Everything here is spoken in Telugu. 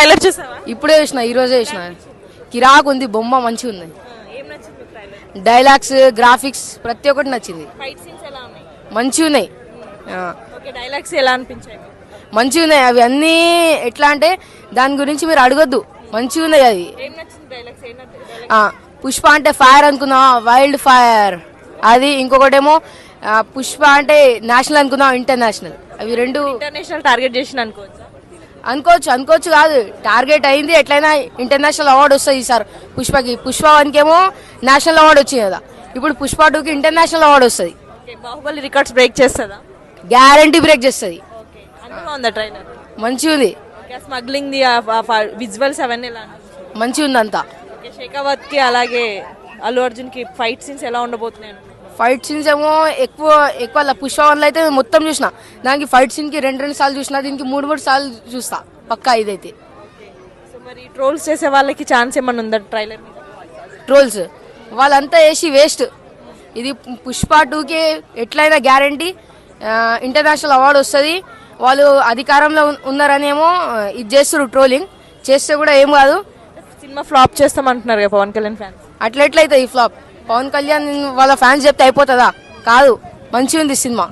ట్రైలర్ చూసావా? ఇప్పుడే చూసిన ఈ రోజే చూసిన. కిరాక్ ఉంది బొమ్మ మంచిగా ఉంది. డైలాగ్స్ గ్రాఫిక్స్ ప్రతి ఒక్కటి నచ్చింది. ఎలా ఉన్నాయి? మంచిగా డైలాగ్స్ ఎలా అనిపించాయి? మంచిగా ఉన్నాయి. అవి అన్నీ ఎట్లా అంటే దాని గురించి మీరు అడగొద్దు. మంచిగా ఉన్నాయి అది పుష్ప అంటే ఫైర్ అనుకుందాం వైల్డ్ ఫైర్ అది ఇంకొకటేమో పుష్ప అంటే నేషనల్ అనుకుందాం ఇంటర్నేషనల్ అవి రెండు ఇంటర్నేషనల్ టార్గెట్ చేసిన అనుకోవచ్చా. అనుకోవచ్చు అనుకోవచ్చు కాదు. టార్గెట్ అయింది ఎట్లయినా ఇంటర్నేషనల్ అవార్డు వస్తుంది సార్. పుష్పకి. పుష్ప వన్కి ఏమో నేషనల్ అవార్డు వచ్చింది కదా. ఇప్పుడు పుష్ప టూకి ఇంటర్నేషనల్ అవార్డు వస్తుంది. బాహుబలి రికార్డ్స్ బ్రేక్ చేస్తుందా? గ్యారంటీ బ్రేక్ చేస్తుంది. మంచిగా ఉంది. స్మగ్లింగ్ ది విజువల్స్ అవన్నీ మంచిగా ఉంది అంతా. షేకావత్కి అలాగే అల్లు అర్జున్కి ఫైట్ సీన్స్ ఎలా ఉండబోతున్నాయి? ఫైట్ సీన్స్ ఏమో ఎక్కువ ఎక్కువ పుష్ప వన్లో అయితే మొత్తం చూసిన. దానికి ఫైట్ సీన్కి రెండు రెండు సార్లు చూసిన దీనికి మూడు మూడు సార్లు చూస్తా. పక్కా ఇదైతే. సో మరి ట్రోల్స్ చేసే వాళ్ళకి ఛాన్స్ ఏమన్నా ఉందా ట్రైలర్ ట్రోల్స్ వాళ్ళంతా వేసి వేస్ట్ ఇది పుష్ప టూకి ఎట్లయినా గ్యారంటీ ఇంటర్నేషనల్ అవార్డు వస్తుంది. వాళ్ళు అధికారంలో ఉన్- ఉన్నారనేమో ఇది చేస్తారు ట్రోలింగ్ చేస్తే కూడా ఏం కాదు. సినిమా ఫ్లాప్ చేస్తామంటున్నారు పవన్ కళ్యాణ్ ఫ్యాన్స్ అట్లెట్లయితే ఈ ఫ్లాప్ పవన్ కళ్యాణ్ వాళ్ళ ఫ్యాన్స్ చెప్తే అయిపోతుందా? కాదు. మంచిగా ఉంది సినిమా.